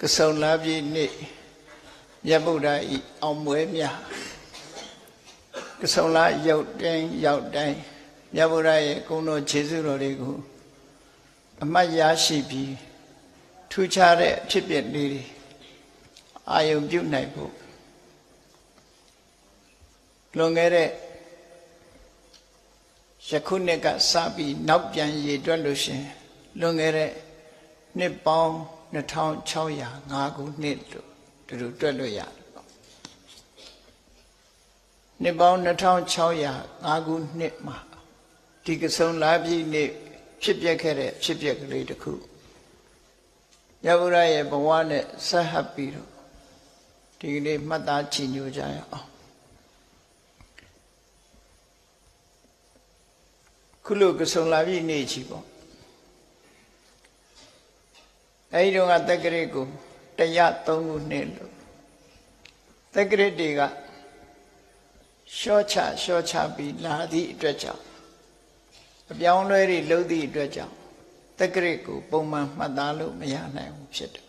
ကစုံလာပြီနေ့မြတ်ဗုဒ္ဓဤအောင်မွေးမြတ်ကစုံလာရောက်တိုင်းရောက်တိုင်းမြတ်ဗုဒ္ဓရဲ့ဂုဏ်တော်ခြေစွတော်တွေကိုအမှတ်ရရှိပြီးထူးခြားတဲ့အဖြစ်အပျက်လေးတွေအာယုံပြုနိုင်ဖို့လွန်ခဲ့တဲ့ယခုနှစ်ကစပြီးနောက်ပြန်ရည်တွက်လို့ရှရင်လွန်ခဲ့တဲ့နှစ်ပေါင်း 2605ခုနှစ်လို့တူတူတွက်လို့ရတယ်ပေါ့နှစ်ပေါင်း2605ခုနှစ်မှာဒီကစုံလာပြီနေ့ဖြစ်ပျက်ခဲ့တဲ့ဖြစ်ပျက်ကလေးတစ်ခုရဗုဒ္ဓရဲ့ဘဝနဲ့ဆက်ဟပ်ပြီးတော့ဒီကနေ့မှတ်သားချီညိုကြရအောင်ခုလိုကစုံလာပြီနေ့ချီပေါ့ အဲဒီတော့ကတက္ကရာကိုတရား၃ခုနှစ်လို့တက္ကရာတွေကရှော့ချရှော့ချပြီးလာသည့်အတွက်ကြောင့်အပြောင်းလဲတွေလုပ်သည့်အတွက်ကြောင့်တက္ကရာကိုပုံမှန်မှတ်သားလို့မရနိုင်ဘူးဖြစ်တယ်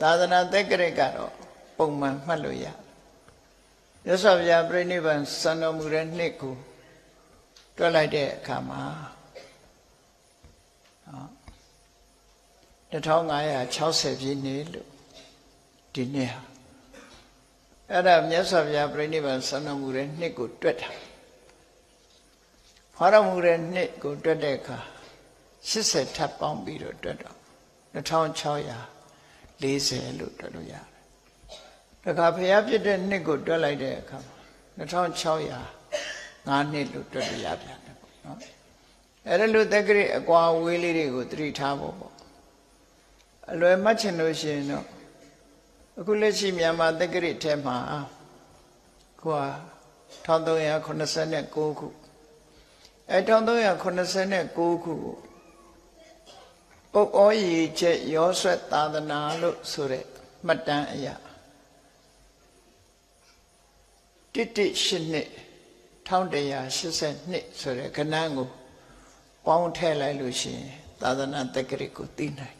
သာသနာတက္ကရာကတော့ပုံမှန်မှတ်လို့ရတယ်ရသော်ဗျာပြိဋိဘံစံတော်မူတဲ့နှစ်ကိုတွက်လိုက်တဲ့အခါမှာ 1560ပြည့်နှစ်လို့ဒီနှစ်ဟာအဲ့ဒါမြတ်စွာဘုရားပြိဋိဘံဆန္ဒမူတဲ့နှစ်ကိုတွက်တာဟောရမူတဲ့နှစ်ကိုတွက်တဲ့အခါ80ထပ်ပေါင်းပြီးတော့တွက်တော့2640လို့တွက်လို့ရတယ်။ဒါကဘုရားပြည့်တဲ့နှစ်ကိုတွက်လိုက်တဲ့အခါ2600 5နှစ်လို့တွက်လို့ရပြန်တယ်ပေါ့နော်။အဲ့ဒါလို့တက္ကရာအကွာဝေးလေးတွေကိုသတိထားဖို့ပေါ့ အလွယ်မှတ်ချင်လို့ရှိရင်တော့အခုလက်ရှိမြန်မာတက္ကရာထဲမှာခုဟာ1389ခုအဲ1389ခုပုပ်ဩရီချက်ရောဆွတ်သာသနာလို့ဆိုတဲ့မှတ်တမ်းအရာတစ်တစ်ရှစ်နှစ်1182ဆိုတဲ့ခဏန်းကိုပေါင်းထည့်လိုက်လို့ရှိရင်သာသနာတက္ကရာကိုသိနိုင်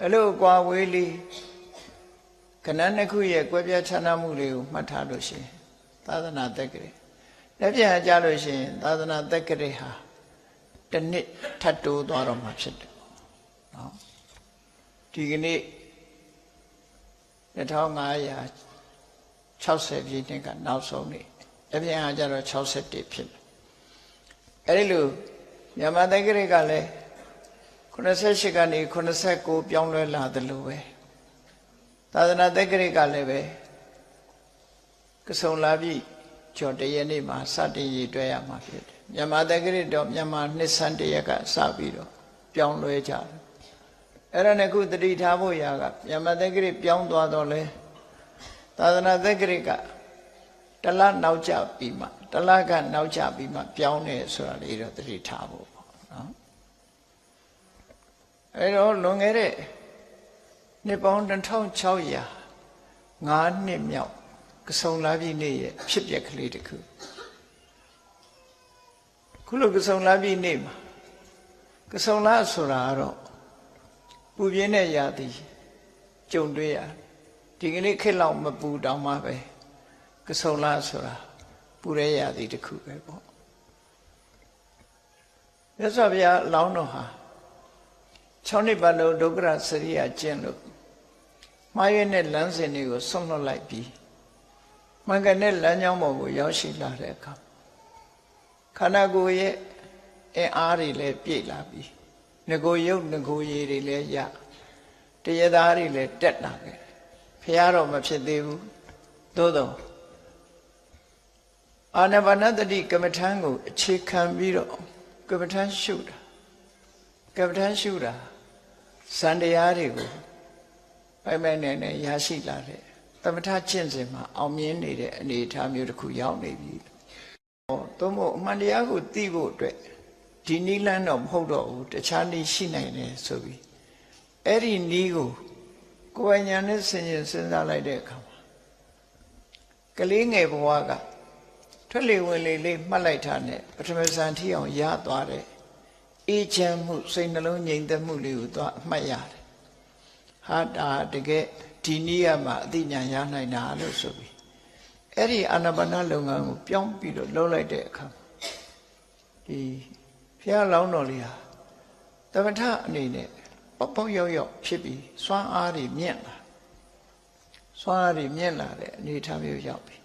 အဲ့လိုကွာဝေးလေးခဏနှစ်ခုရဲ့ကွဲပြားခြားနားမှုတွေကိုမှတ်ထားလို့ရှိရင်သာသနာတက္ကရာလက်ပြန်ကြလို့ရှိရင်သာသနာတက္ကရာဟာတစ်နှစ်ထပ်တိုးသွားတော့မှဖြစ်တယ်နော်ဒီကနေ့2560ပြည့်နှစ်ကနောက်ဆုံးနေ့အပြန်အားကြတော့61ဖြစ်တယ်အဲ့ဒီလိုမြန်မာတက္ကရာကလည်း 88ကနေ89ပြောင်းလဲလာတယ်လို့ပဲသာသနာတက္ကရာကလည်းပဲကစုံလာပြီကျော်တရနေ့မှာစတင်ရည်တွဲရမှာဖြစ်တယ်မြန်မာတက္ကရာတော့မြန်မာနှစ်ဆန်းတရက်ကစပြီးတော့ပြောင်းလဲကြတယ်အဲ့ဒါနဲ့ခုတတိထားဖို့ရာကမြန်မာတက္ကရာပြောင်းသွားတော့လဲသာသနာတက္ကရာကတလနောက်ကျပြီးမှတလကနောက်ကျပြီးမှပြောင်းတယ်ဆိုတာလေးတော့တတိထားဖို့ပေါ့နော် အဲတော့လွန်ခဲ့တဲ့နှစ်ပေါင်း2600 5နှစ်မြောက်ကစုံလာပြီနေ့ရဲ့ဖြစ်ပျက်ကလေးတစ်ခုခုလိုကစုံလာပြီနေ့မှာကစုံလာဆိုတာကတော့ပူပြင်းတဲ့ရာသီကြုံတွေ့ရဒီကနေ့ခေတ်လောက်မပူတောင်မှပဲကစုံလာဆိုတာပူရဲရာသီတစ်ခုပဲပေါ့မြတ်စွာဘုရားလောင်းတော်ဟာ 6နှစ်ပတ်လုံးဒုက္ခရစရိယကျင့်လို့မှားရွေးတဲ့လမ်းစဉ်တွေကိုဆုံးလွတ်လိုက်ပြီးမှန်ကန်တဲ့လမ်းကြောင်းပေါ်ကိုရောက်ရှိလာတဲ့အခါခန္ဓာကိုယ်ရဲ့အင်အားတွေလည်းပြည့်လာပြီးငကိုယုတ်ငကိုရည်တွေလည်းရတရားသားတွေလည်းတက်လာခဲ့ဖះတော့မဖြစ်သေးဘူးသို့တော့အာနပါနတတိကမ္မထံကိုအခြေခံပြီးတော့ကမ္မထံရှုတာကမ္မထံရှုတာ စံတရားတွေကိုပိုင်ပိုင်နိုင်နိုင်ရရှိလာတဲ့သမထကျင့်စဉ်မှာအောင်မြင်နေတဲ့အနေအထားမျိုးတစ်ခုရောက်နေပြီ။ဟောသို့မဟုတ်အမှန်တရားကိုသိဖို့အတွက်ဒီနိလန်းတော့မဟုတ်တော့ဘူးတခြားနည်းရှိနိုင်တယ်ဆိုပြီးအဲ့ဒီနည်းကိုကိုယ်ဉာဏ်နဲ့ဆင်ခြင်စဉ်းစားလိုက်တဲ့အခါမှာကလေးငယ်ဘဝကထွက်လေဝင်လေလေးမှတ်လိုက်တာနဲ့ပထမဇန်ထီအောင်ရသွားတဲ့ အေးချမ်းမှုစိတ်နှလုံးငြိမ်သက်မှုလေးကိုသွားအမှတ်ရတယ်ဟာဒါတကယ်ဒီနည်းကမှအသိဉာဏ်ရနိုင်တာလို့ဆိုပြီးအဲ့ဒီအာနာပါနလုပ်ငန်းကိုပြောင်းပြီးတော့လုပ်လိုက်တဲ့အခါဒီဘုရားလောင်းတော်လေးဟာတမထအနေနဲ့ပေါက်ပေါက်ရောက်ရောက်ဖြစ်ပြီးစွမ်းအားတွေမြင့်လာစွမ်းအားတွေမြင့်လာတဲ့အနေအထားမျိုးရောက်ပြီ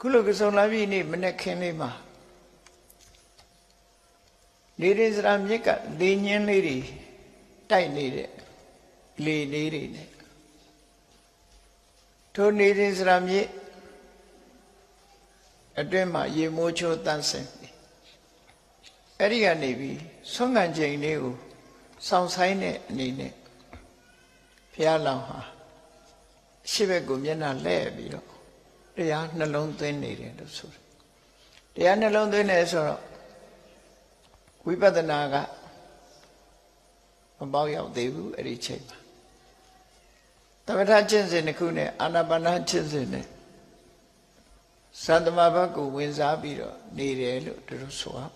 ခုလိုကစုံလာပြီနေ့မနေ့ခင်းလေးမှာ နေရစရာမြစ်ကလေညင်းလေးတွေတိုက်နေတဲ့လေလေးတွေနဲ့ထိုနေရစရာမြစ်အတွင်းမှာရေမိုးချိုးတန်းစင်ပြီအဲ့ဒီကနေပြီးဆွမ်းခံချိန်လေးကိုစောင့်ဆိုင်တဲ့အနေနဲ့ဘုရားလောင်ဟာအရှိဘက်ကိုမျက်နှာလှည့်ပြီးတော့တရားနှလုံးသွင်းနေတယ်လို့ဆိုတယ်တရားနှလုံးသွင်းတယ်ဆိုတော့ ဝိပဿနာကမပေါက်ရောက်သေးဘူးအဲ့ဒီချိန်မှာသမထကျင့်စဉ်တစ်ခုနဲ့အာနာပါနကျင့်စဉ်နဲ့သံသမဘတ်ကိုဝင်စားပြီးတော့နေတယ်လို့သူတို့ဆိုအောင်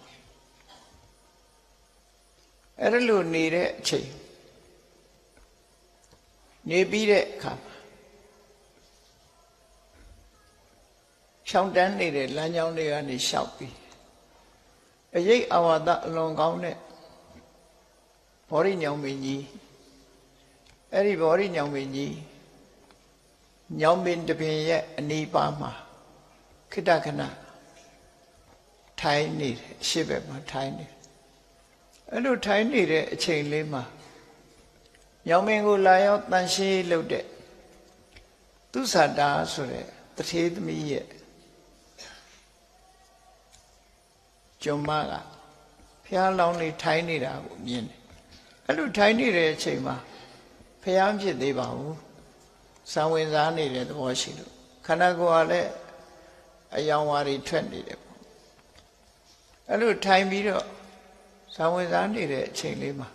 အဲ့ဒါလို့နေတဲ့အချိန်နေပြီးတဲ့အခါမှာရှောင်းတန်းနေတဲ့လမ်းကြောင်းတွေကနေရှောက်ပြီး အရေးအဝါဒအလွန်ကောင်းတဲ့ဘောရိညောင်မင်းကြီးအဲ့ဒီဘောရိညောင်မင်းကြီးညောင်မင်းတပင်ရဲ့အနီးပါးမှာခိတ္တခဏထိုင်နေတယ်အရှိဘက်မှာထိုင်နေတယ်အဲ့လိုထိုင်နေတဲ့အချိန်လေးမှာညောင်မင်းကိုလာရောက်တန်ရှင်းလုပ်တဲ့သူသတ္တာဆိုတဲ့တထေသမီးရဲ့ ကျွမ်းမကဖះလောင်းလေးထိုင်နေတာကိုမြင်တယ်အဲ့လိုထိုင်နေတဲ့အချိန်မှာဖះမဖြစ်သေးပါဘူးစံဝင်စားနေတဲ့သဘောရှိလို့ခန္ဓာကိုယ်ကလည်းအယောင်ဝါတွေထွက်နေတယ်ပေါ့အဲ့လိုထိုင်ပြီးတော့စံဝင်စားနေတဲ့အချိန်လေးမှာ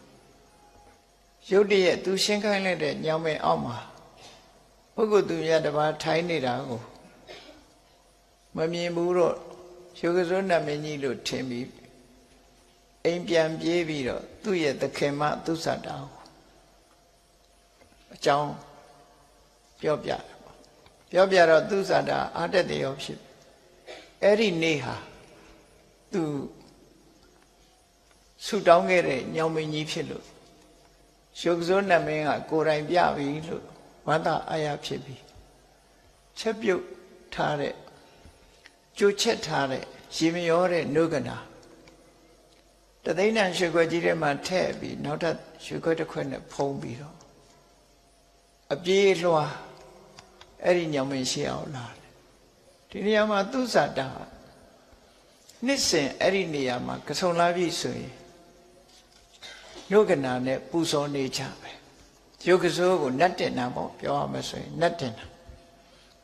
ရုတ်တရက်သူရှင်းခိုင်းလိုက်တဲ့ညောင်မင်းအောက်မှာပုဂ္ဂိုလ်သူရတပါးထိုင်နေတာကိုမမြင်ဘူးတော့ ရုပ်ကစိုးနတ်မင်းကြီးလို့ထင်ပြီးအိမ်ပြန်ပြေးပြီးတော့သူ့ရဲ့သခင်မသူ့ဆတ်တာကိုအကြောင်းပြောပြတယ်ပေါ့ပြောပြတော့သူ့ဆတ်တာအာတက်တေရောဖြစ်အဲ့ဒီနေ့ဟာသူဆူတောင်းခဲ့တဲ့ညောင်မင်းကြီးဖြစ်လို့ရုပ်ကစိုးနတ်မင်းကကိုယ်တိုင်ပြပြီလို့ဝန္တာအာရဖြစ်ပြီးချက်ပြုတ်ထားတဲ့ ကြိုချက်ထားတဲ့ရေမရောတဲ့နုကနာတသိန်းတန်ရွှေခွက်ကြီးထဲမှာထည့်ပြီးနောက်ထပ်ရွှေခွက်တစ်ခွက်နဲ့ဖုံးပြီးတော့အပြေးလွှာအဲ့ဒီညောင်မင်းရှိအောင်လာတယ်ဒီနေရာမှာသူဇာတာနှစ်စဉ်အဲ့ဒီနေရာမှာကဆုံလာပြီဆိုရင်နုကနာနဲ့ပူဇော်နေကြပဲယုတ်ကစိုးကိုနတ်တင်တာပေါ့ပြောရမယ်ဆိုရင်နတ်တင်တာ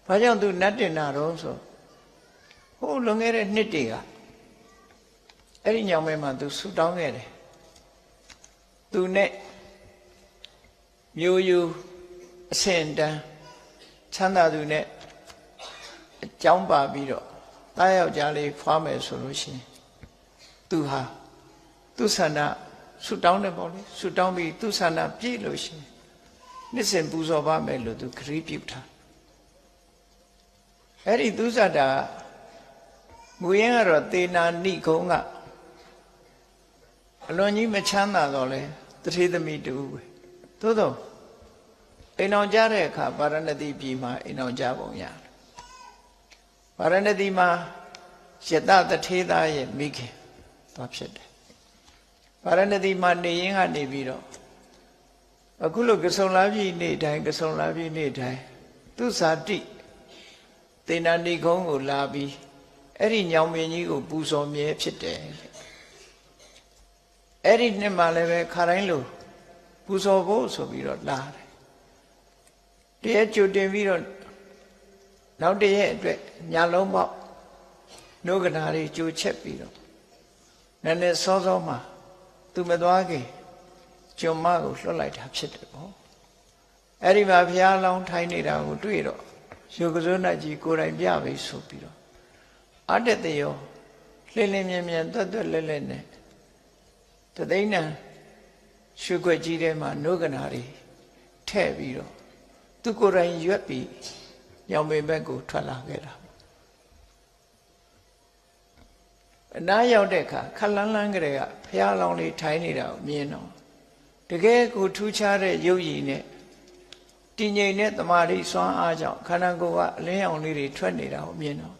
ဘာကြောင့်သူနတ်တင်တာတော့ဆို ဟိုလွန်ခဲ့တဲ့နှစ်တွေကအဲ့ဒီညောင်မဲမှာသူဆူတောင်းခဲ့တယ်သူနဲ့မျိုးယူအဆင့်တန်းချမ်းသာသူနဲ့အကြောင်းပါပြီးတော့တားယောက်ျားလေးဖွားမယ်ဆိုလို့ရှိရင်သူဟာသူဆန္ဒဆူတောင်းတယ်ပေါ့လေဆူတောင်းပြီးသူဆန္ဒပြည့်လို့ရှိရင်နှစ်စဉ်ပူဇော်ပါမယ်လို့သူခရီးပြုထားအဲ့ဒီသူဆန္ဒက မူရင်းကတော့သေနာနိဂုံးကအလွန်ကြီးမချမ်းသာတော့လဲတထေသမီးတူပဲသို့တော့အိမ်အောင်ကြတဲ့အခါဗာရဏသီပြည်မှာအိမ်အောင်ကြပုံရတယ်ဗာရဏသီမှာယတတထေသားရဲ့မိခင်သွားဖြစ်တယ်ဗာရဏသီမှာနေရင်ကနေပြီးတော့အခုလိုကဆုံလာပြည်နေ့တိုင်းကဆုံလာပြည်နေ့တိုင်းသူဇာတိသေနာနိဂုံးကိုလာပြီး အဲ့ဒီညောင်မင်းကြီးကိုပူဇော်မြဲဖြစ်တယ်အဲ့ဒီနှစ်မှာလည်းပဲခါတိုင်းလိုပူဇော်ဖို့ဆိုပြီးတော့လာတယ်တရက်ကြိုတင်ပြီးတော့နောက်တရက်အတွက်ညာလုံးပေါက်နှုတ်ကနာတွေကြိုချက်ပြီးတော့နည်းနည်းစောစောမှာသူမသွားခင်ကျွန်မကိုလွှတ်လိုက်တာဖြစ်တယ်ပေါ့အဲ့ဒီမှာဘုရားလောင်းထိုင်နေတာကိုတွေ့တော့ရုပ်ကစိုးနတ်ကြီးကိုယ်တိုင်ပြပြီဆိုပြီးတော့ အတ္တတယောလှင်းလင်းမြန်မြန်တွတ်တွတ်လဲလဲနဲ့တသိန်းနံရွှေခွက်ကြီးထဲမှာနှုတ်ကနာတွေထဲ့ပြီးတော့သူကိုယ်တိုင်ရွက်ပြီးညောင်ပင်ဘက်ကိုထွက်လာခဲ့တာအနားရောက်တဲ့အခါခက်လန်းလန်းကလေးကဖះလောင်လေးထိုင်နေတာကိုမြင်တော့တကယ်ကိုထူးခြားတဲ့ရုပ်ရည်နဲ့တည်ငြိမ်တဲ့တမာတိစွမ်းအားကြောင့်ခန္ဓာကိုယ်ကအလင်းရောင်လေးတွေထွက်နေတာကိုမြင်တော့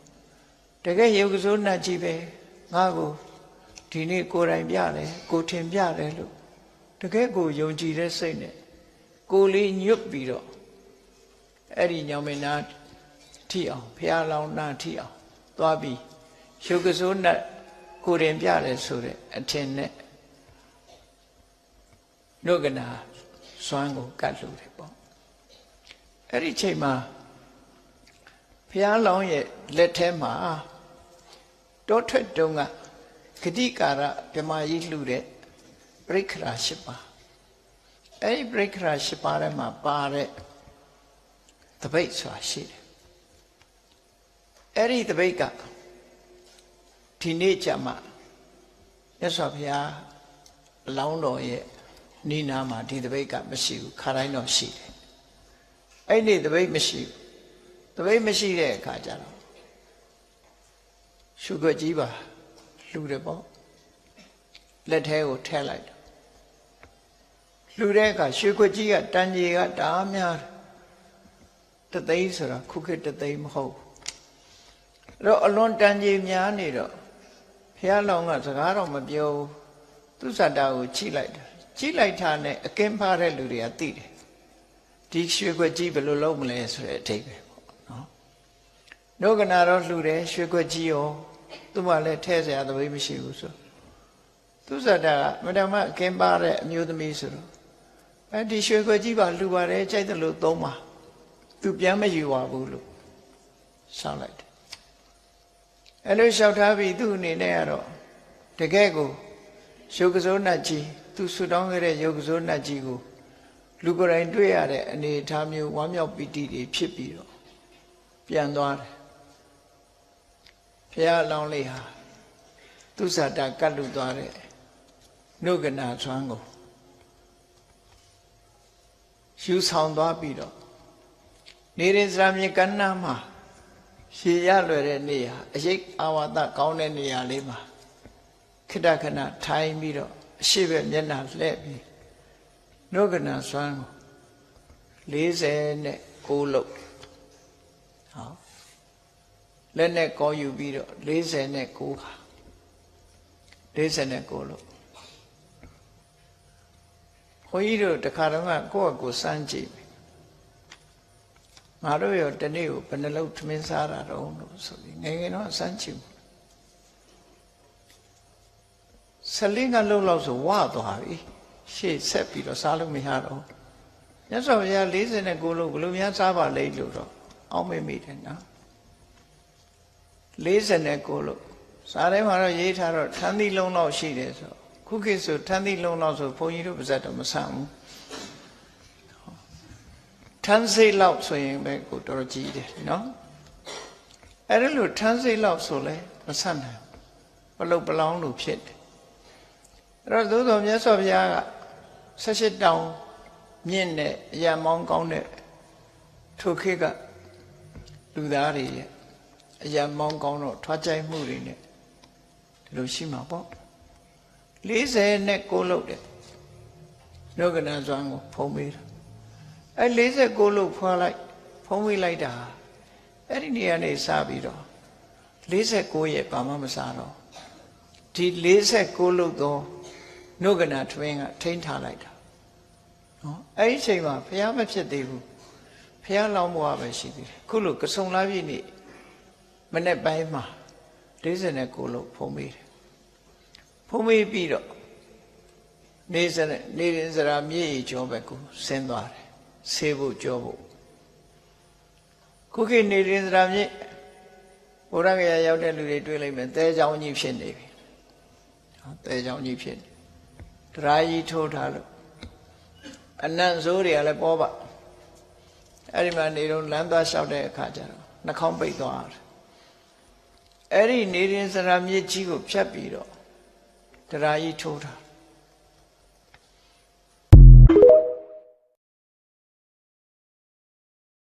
တကယ်ရုပ်ကစိုးနှတ်ကြီးပဲငါကိုဒီနေ့ကိုယ်တိုင်ပြတယ်ကိုထင်ပြတယ်လို့တကယ်ကိုယုံကြည်တဲ့စိတ်နဲ့ကိုယ်လေးညွတ်ပြီးတော့အဲ့ဒီညောင်မင်းသားထိအောင်ဖះလောင်နာထိအောင်သွားပြီးရုပ်ကစိုးနှတ်ကိုယ်တင်ပြတယ်ဆိုတဲ့အထင်နဲ့နှုတ်ကနာစွမ်းကိုကတ်လို့တယ်ပေါ့အဲ့ဒီချိန်မှာဘုရားလောင်းရဲ့လက်ထဲမှာ တောထွက်တုံးကဂတိကာရဗြဟ္မာကြီးလှူတဲ့ပြိခရာ၈ပါးအဲ့ဒီပြိခရာ၈ပါးထဲမှာပါတဲ့တပိတ်ဆိုတာရှိတယ်အဲ့ဒီတပိတ်ကဒီနေ့ကြမှာမြတ်စွာဘုရားအလောင်းတော်ရဲ့နိနာမှာဒီတပိတ်ကမရှိဘူးခါတိုင်းတော့ရှိတယ်အဲ့ဒီတပိတ်မရှိဘူးတပိတ်မရှိတဲ့အခါကျတော့ ရှုခွက်ကြီးပါလှူတယ်ပေါ့လက်ထဲကိုထည့်လိုက်တယ်လှူတဲ့အခါရှုခွက်ကြီးကတန်ကြီးကတအားများတယ်တသိန်းဆိုတာခုခေတ်တသိန်းမဟုတ်ဘူးအဲ့တော့အလွန်တန်ကြီးများနေတော့ဘုရားလောင်းကစကားတော့မပြောဘူးသူစတာကိုချိလိုက်တယ်ချိလိုက်တာနဲ့အကင်းဖားတဲ့လူတွေကသိတယ်ဒီရွှေခွက်ကြီးဘယ်လိုလုပ်မလဲဆိုတဲ့အထိပ္ပယ်ပေါ့နော်နှုတ်ကနာတော့လှူတယ်ရွှေခွက်ကြီးရော သူ့မှာလည်းထဲเสียသဘေးမရှိဘူးဆိုသူစတာကမတမအကင်းပါတဲ့အမျိုးသမီးဆိုတော့အဲဒီရွှေခွက်ကြီးပါလှူပါတယ်ကြိုက်တယ်လို့သုံးပါသူပြန်မယူပါဘူးလို့ဆောက်လိုက်တယ်အဲလိုလျှောက်ထားပြီးသူ့အနေနဲ့ကတော့တကယ်ကိုရုပ်ကစိုးနတ်ကြီးသူဆူတောင်းခဲ့တဲ့ရုပ်ကစိုးနတ်ကြီးကိုလူကိုယ်တိုင်တွေ့ရတဲ့အနေအထားမျိုးဝမ်းမြောက်ပီတိတွေဖြစ်ပြီးတော့ပြန်သွားတယ် ဘုရားအလောင်းလေးဟာသူဇာတာကတ်လူသွားတဲ့နှုတ်ကနာဆွမ်းကိုယူဆောင်သွားပြီးတော့နေရင်စရာမြေကန္နာမှာရှည်ရလွယ်တဲ့နေရာအရေးအာဝါဒကောင်းတဲ့နေရာလေးမှာခိတခဏထိုင်ပြီးတော့အရှိပဲမျက်နှာလှည့်ပြီးနှုတ်ကနာဆွမ်းကို40နဲ့6လုတ်ဟော လက်နဲ့ကောယူပြီးတော့40နဲ့6ခါ40နဲ့6လုတ်ခွန်ကြီးတို့တခါတော့ကကိုယ့်အကိုစမ်းကြည့်ငါတို့ရောတနေ့ကိုဘယ်နှလုံးထမင်းစားတာတော့လို့ဆိုပြီးငယ်ငယ်တော့စမ်းကြည့်ဆလင်းကလုံးလောက်ဆိုဝသွားပြီရှေ့ဆက်ပြီးတော့စားလို့မရတော့မြတ်စွာဘုရား49လုံးဘယ်လိုများစားပါလိမ့်လို့တော့အောက်မေ့မိတယ်နော် 49လုံးစားထဲမှာတော့ရေးထားတော့ထန်းသီးလုံးလောက်ရှိတယ်ဆိုခုခေတ်ဆိုထန်းသီးလုံးလောက်ဆိုဘုန်းကြီးတို့ပါဇက်တော့မဆန်ဘူးထန်းစိတ်လောက်ဆိုရင်ပဲကိုတော်ကြီးတယ်နော်အဲ့ဒါလို့ထန်းစိတ်လောက်ဆိုလဲမဆန်နိုင်ဘလုတ်ပလောင်းလို့ဖြစ်တယ်အဲ့တော့သို့တော်မြတ်စွာဘုရားကဆက်ရှိတောင်မြင့်တဲ့အရာမောင်းကောင်းတဲ့ထိုခေတ်ကလူသားတွေရဲ့ အရာမောင်းကောင်းတော့ထွားကြိုက်မှုတွေနဲ့ဒီလိုရှိမှာပေါ့40နဲ့6လုတ်တယ်နှုတ်ကနာစွမ်းကိုဖုံးပေးတာအဲ46လုတ်ဖွာလိုက်ဖုံးပေးလိုက်တာအဲ့ဒီနေရာနေစပြီးတော့46ရဲ့ဘာမှမစားတော့ဒီ46လုတ်တော့နှုတ်ကနာထွင်းကထိန်းထားလိုက်တာနော်အဲ့ဒီအချိန်မှာဘုရားမဖြစ်သေးဘူးဘုရားလောင်းဘွားပဲရှိသေးတယ်ခုလိုကစုံလာပြည့်နေ့ မနေ့ပိုင်းမှာ49လို့ဖုံးပေးတယ်ဖုံးပေးပြီးတော့နေစရနေရင်စရာမြေကြီးကျောဘက်ကိုဆင်းသွားတယ်ဆေးဖို့ကြောဖို့ခုခေတ်နေရင်စရာမြေဘုရားကရရောက်တဲ့လူတွေတွေ့လိုက်မယ်တဲချောင်းကြီးဖြစ်နေပြီတဲချောင်းကြီးဖြစ်နေတရားကြီးထိုးထားလို့အနံ့ဆိုးတွေကလည်းပေါ်ပါအဲ့ဒီမှာနေတော့လမ်းသွားလျှောက်တဲ့အခါကျတော့နှာခေါင်းပိတ်သွားတယ် အဲ့ဒီနေရင်စရာမြေကြီးကိုဖြတ်ပြီးတော့တရားကြီးထိုးထား